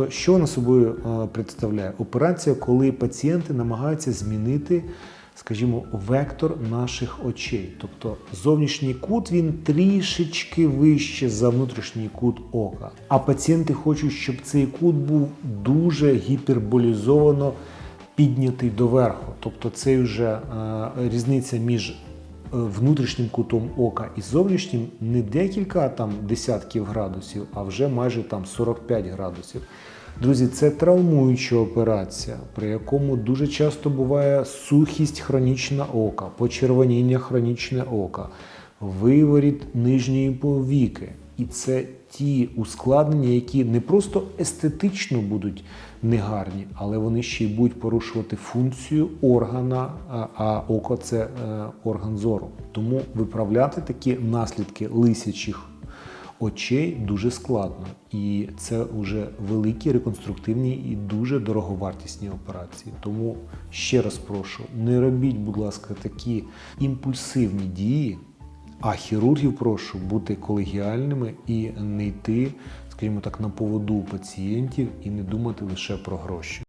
Тобто, що вона собою е, представляє? Операція, коли пацієнти намагаються змінити, скажімо, вектор наших очей. Тобто зовнішній кут він трішечки вище за внутрішній кут ока. А пацієнти хочуть, щоб цей кут був дуже гіперболізовано піднятий доверху. Тобто, це вже е, різниця між внутрішнім кутом ока і зовнішнім не декілька там десятків градусів, а вже майже там 45 градусів. Друзі, це травмуюча операція, при якому дуже часто буває сухість хронічна ока, почервоніння хронічне ока, виворіт нижньої повіки. І це ті ускладнення, які не просто естетично будуть негарні, але вони ще й будуть порушувати функцію органа, а- око це е, орган зору. Тому виправляти такі наслідки лисячих очей дуже складно. І це вже великі реконструктивні і дуже дороговартісні операції. Тому ще раз прошу, не робіть, будь ласка, такі імпульсивні дії. А хірургів прошу бути колегіальними і не йти, скажімо так, на поводу пацієнтів і не думати лише про гроші.